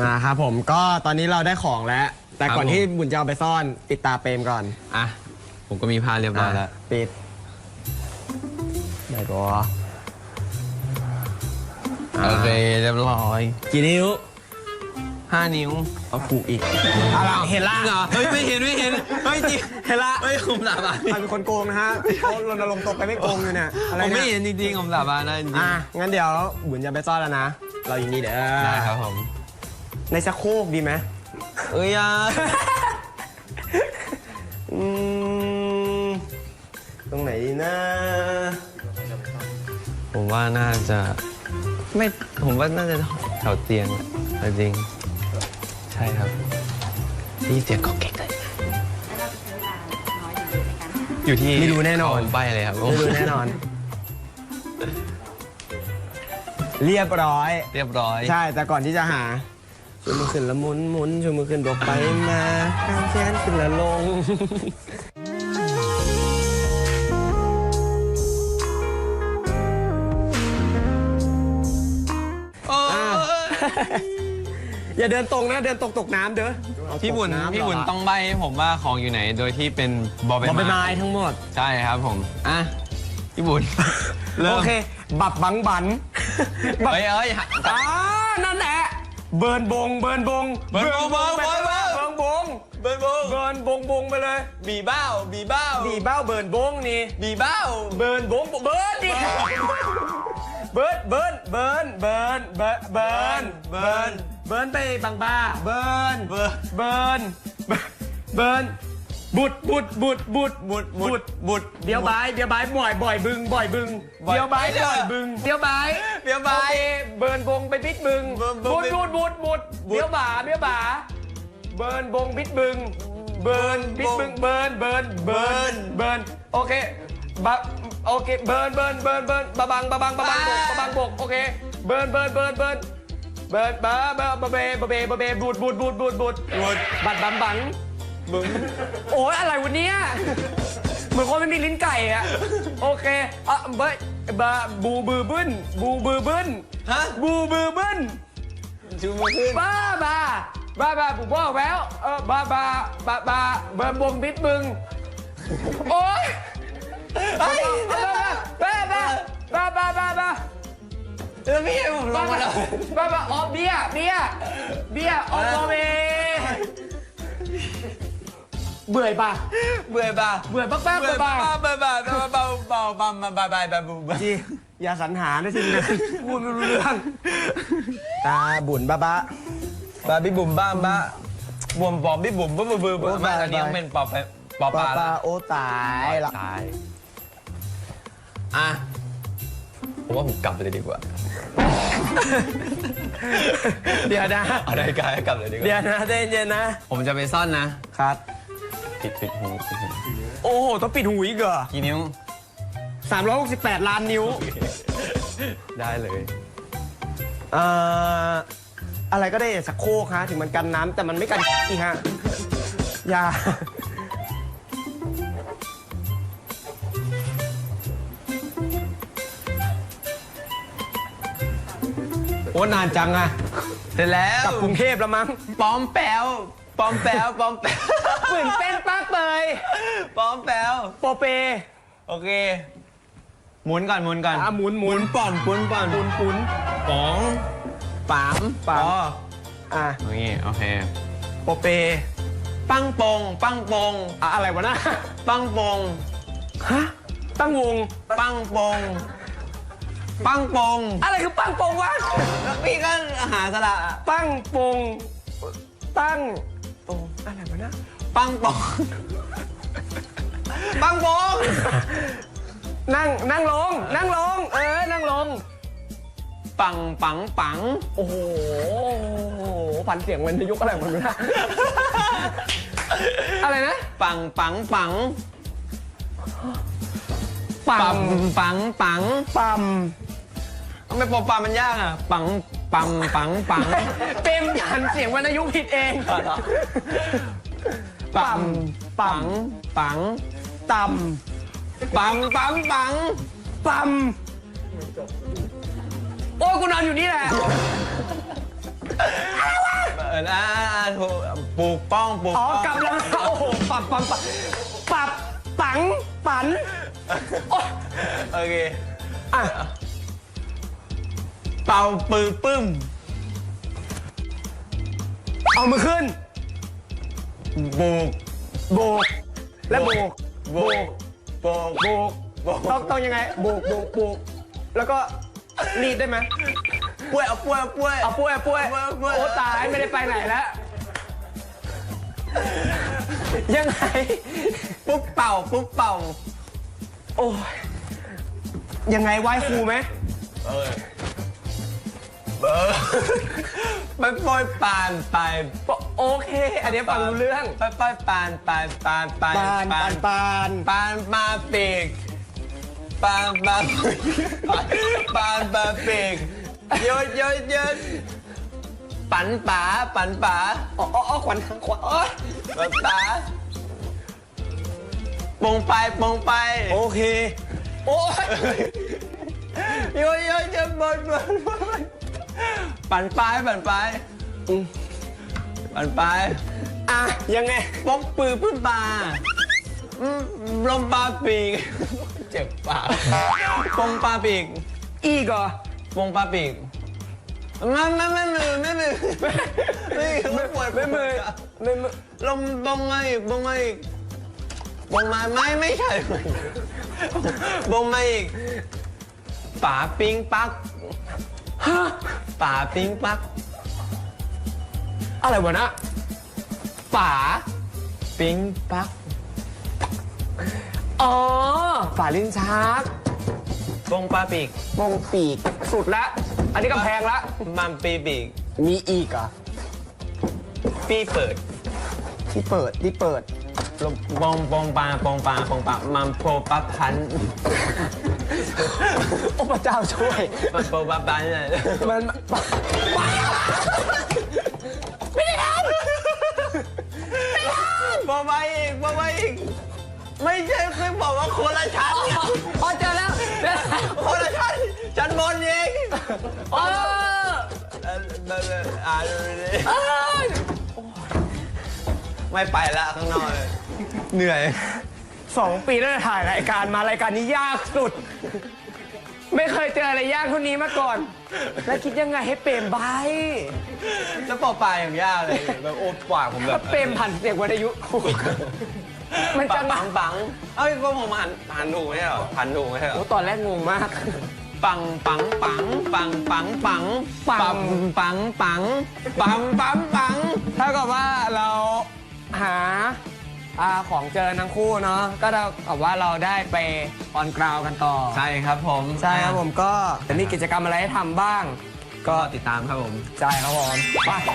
นะครับผมก็ตอนนี้เราได้ของแล้ว แต่ก่อนครับผมที่บุญจะเอาไปซ่อนปิดตาเปรมก่อนอะ ผมก็มีผ้าเรียบร้อยแล้วะปิดไหนตัวโอเคเรียบร้อยกี่นิ้วห้านิ้วเอาผูกอีกอะไรเห็นละจริงเหรอเฮ้ยไม่เห็นไม่เห็นเฮ้ยจริงเห็นละเฮ้ยผมสาบานใครเป็นคนโกงนะฮะเขารณรงค์ตกไปไม่โกงอยู่เนี่ยอะไรผมไม่เนี่ยเห็นจริงๆผมสาบานนะจริงอะงั้นเดี๋ยวบุญจะไปซ่อนแล้วนะ เราอยู่นี่เด้อๆได้ครับผม ในชักโครกดีไหมเอ้ยอะอืมตรงไหนดีนะ ผมว่าน่าจะไม่ผมว่าน่าจะแถวเตียงอะแต่จริง ใช่ครับนี่เสียงของเก๊กเลยอยู่ที่ไม่รู้แน่นอนเขาใบเลยครับไม่รู้แน่นอน เรียบร้อย เรียบร้อย ใช่แต่ก่อนที่จะหา ชูมือขึ้นละหมุนหมุนชูมือขึ้นบกไปมาข้างแขนขึ้นละลง โอ้อะอย่าเดินตรงนะ เดินตกตกน้ำเด้อเอาพี่บุญตกำพี่บุญเหรต้องใบให้ผมว่าของอยู่ไหนโดยที่เป็นบอใบบอใบไม้ไม้ทั้งหมด ใช่ครับผมอะพี่บุญ เริ่มโอเค บับบังบันบับเฮ้ยเอ้ยอ่านั่นแหละ เบิร์นบงเบิร์นบงเบิร์นบงเบิร์นบงเบิร์นบงเบิร์นบงเบิร์นบงบงไปเลยบีบ้าวบีบ้าวดีเบ้าเบิร์นบงนี่บีบ้าวเบิร์นบงเบิร์นดิเบิร์นเบิร์นเบิร์นเบิร์นเบิร์นเบิร์นเบิร์นเบิร์นไปบางบ้าเบิร์นเบิร์นเบิร์นเบิร์น บุดบุดบุดบุดบุดบุดบุดเดี๋ยวบายเดี๋ยวบายบ่อยบ่อยบึงบ่อยบึงบ่อยเดี๋ยวบายไปเถอะบ่อยบึงเดี๋ยวบายเดี๋ยวบายโอเคเบิร์นบงไปพิษบึงเบิร์นบงบุดไปบุดบุดบุดบุดเดี๋ยวบ่าเดี๋ยวบ่าเบิร์นบงพิษบึงเบิร์นพิษบึงเบิร์นเบิร์นเบิร์นเบิร์นโอเคบะโอเคเบิร์นเบิร์นเบิร์นเบิร์นบะบังบะบังบะบังบกบะบังบกโอเคเบิร์นเบิร์นเบิร์นเบิร์นเบิร์นบะบะบะเบบะเบบะเบบูดบูดบูดบูดบูดบุดบัดบังบังบึง โอ้ยอะไรวันนี้เหมือนคนไม่มีลิ้นไก่อะโอเคอะเบิร์ดบะบูบือบึ้น บูบือบึ้น ฮะบูบือบึ้น ชูมือขึ้น บ้าบ้าบ้าบ้าผมบอกแล้วเออบ้าบ้าบ้าบ้าเบิร์นบงบิดบึง โอ้ยเฮ้ยบ้าบ้าบ้าบ้าบ้าบ้าเออพี่ให้ผมลบ้างมาแล้วบ้าบ้าออเบียร์เบียร์เบียร์ออโตเม เบื่อป่ะเบื่อป่ะเบื่อบ้าๆเบื่อบ้าป่ะๆเบื่อป่ะเบื่อป่ะเบาเบาเบาเบาเบาเบาเบาจีอย่าสรรหานะทีนะพูดไม่รู้เรื่อง ตาบุญบ้าบ้าบาบี้บุ๋มบ้าบ้าบวมปอบบี้บุ๋มบึ้มบึ้มบึ้มโอ้ไม่บายอันนี้บายเป็นปอบไปปอบปป้าลาป้าละโอ้ตายละตายอะผมว่าผมกลับเลยดีกว่า เดี๋ยวนะ เอานาฬิกาให้กลับเลยดีกเดี๋ยว่าวนะใจเย็นๆนะ ผมจะไปซ่อนนะครับ ปิดปิดหูปิดหูโอ้โห ต้องปิดหูอีกเหรอกี่นิ้ว 368 ล้านนิ้ว ได้เลยเอ่ออะไรก็ได้สักโครกฮะถึงมันกันน้ำแต่มันไม่กันอีกฮะอย่าโอ้นานจังอะเสร็จแล้วกลับกรุงเทพแล้วมั้ง ปอมแป๊วปอมแป๊วปอมแป๊ว เหมือนเป็นป้าเปยปอมแป๊วโปเป โอเค หมุนก่อนหมุนก่อนอะหมุนหหมุมุนนป่อนปุน ป่อนปุนปุนป๋องปามปามอ๋ออะโอเคโอเค โปเป ปังปง ปังปงอะอะไรวะนะปังปง ฮะตั้งวง ปังปง ปังปง อะไรคือตั้งปงวะแล้วพี่ก็หาสระ ตั้งปง ตั้งปงอะไรวะนะ ปังปอง ปังปอง นั่งนั่งลง นั่งลง เออ นั่งลง ปังปังปัง โอ้โหผันเสียงมันยุกอะไรมันนะอะไรนะ ปังปังปัง ปัปังปังปังปัมทำไมปอปลามันยากอะ ปังปังปังปังเต็มหันเสียงวรรณยุกต์ผิดเอง ปังปังปังต่ปังปังปังปั๊มโอ้ยกูนอนอยู่นี่แหละนอ่าถูกปลูกป้องปลูกอ๋อกำลังโอ้โหปับปรับปรับปับปังปันโอ๊ยโอเคอะเป่าปืนปึ้มเอามือขึ้น โบก โบก และโบก โบก โบก โบก โบก ต้องต้องยังไง โบก โบก โบก แล้วก็รีดได้ไหมป่วยเอาป่วยเอาป่วยเอาป่วยป่วยป่วยป่วยโอ้ตายไม่ได้ไปไหนแล้วยังไง ปุ๊บเป่า ปุ๊บเป่า โอ้ยยังไงไหว้ครูไหมเออ เออไปปล่อยปานไปโอเค อันนี้ฟังรู้เรื่องไปปล่อยปานปานปานปานปานปานปานปานมาปีกปานปานปานปานปีกโยนโยนโยนปันป๋าปันป๋าอ๋ออ๋ออ๋อขวัญขวัญอ๋อปันป๋าปงไปปงไปโอเค โอ้ยโยนโยนโยนบนบนบน ปันไปปันไปปันไปอะยังไงปกปือพื้นปลาอืมลมปลาปีก เจ็บปากปงปลาปีกอีกเหรอปงปลาปีกไม่ไม่ไม่มือไม่มือไม่ไม่ปวดไม่มือไม่มือลมบงมาอีกบงมาอีกบงมาไม่ไม่ใช่บงมาอีกป่าปิงปัก ฮะป่าปิงปัก อะไรวะนะป๋าปิงปัก อ๋อฝาลิ้นชักปงปลาปีกวงปีกสุดละ อันนี้ก็แพงละ มันปีปีก มีอีกเหรอะปีเปิดที่เปิดที่เปิด ลมปองปองปลาปองปลาปองปลามันโปรปับพัน โอ้พระเจ้าช่วย มันโปรปับพันเลยมันบอกมาอีกบอกมาอีก ไม่ใช่คือบอกว่าคนละชั้นอ๋อเจอแล้วเจอแล้วคนละชั้นชั้นบนเองเออเอ่อเอ่อเอ่ออ่านดูดิเออไม่ไปละข้างนอกเลยเหนื่อย สองปีแล้วถ่ายรายการมารายการนี้ยากสุด ไม่เคยเจออะไรยากเท่านี้มาก่อน แล้วคิดยังไงให้เปรมใบแล้วปอปลาอย่างยากเลยแบบโอ้ปากผมแบก็บเปรมผ่านเสียงวรรณยุถูกมันปัจะงมาปังปังเอ้ยพวกผมหันหันถูกไม่ใช่เหรอหันถูกไม่ใช่เหรโอ้อตอนแรกงงมาก ปังปังปังปังปังปังปัง ปังปังปังปังปังถ้ากับว่าเราหา อาของเจอทั้งคู่เนาะก็เท่ากับว่าเราได้ไปออนกราวกันต่อใช่ครับผมใช่ครับผมก็จะมีกิจกรรมอะไรให้ทำบ้าง ก็ติดตามครับผม ใช่ครับผมไป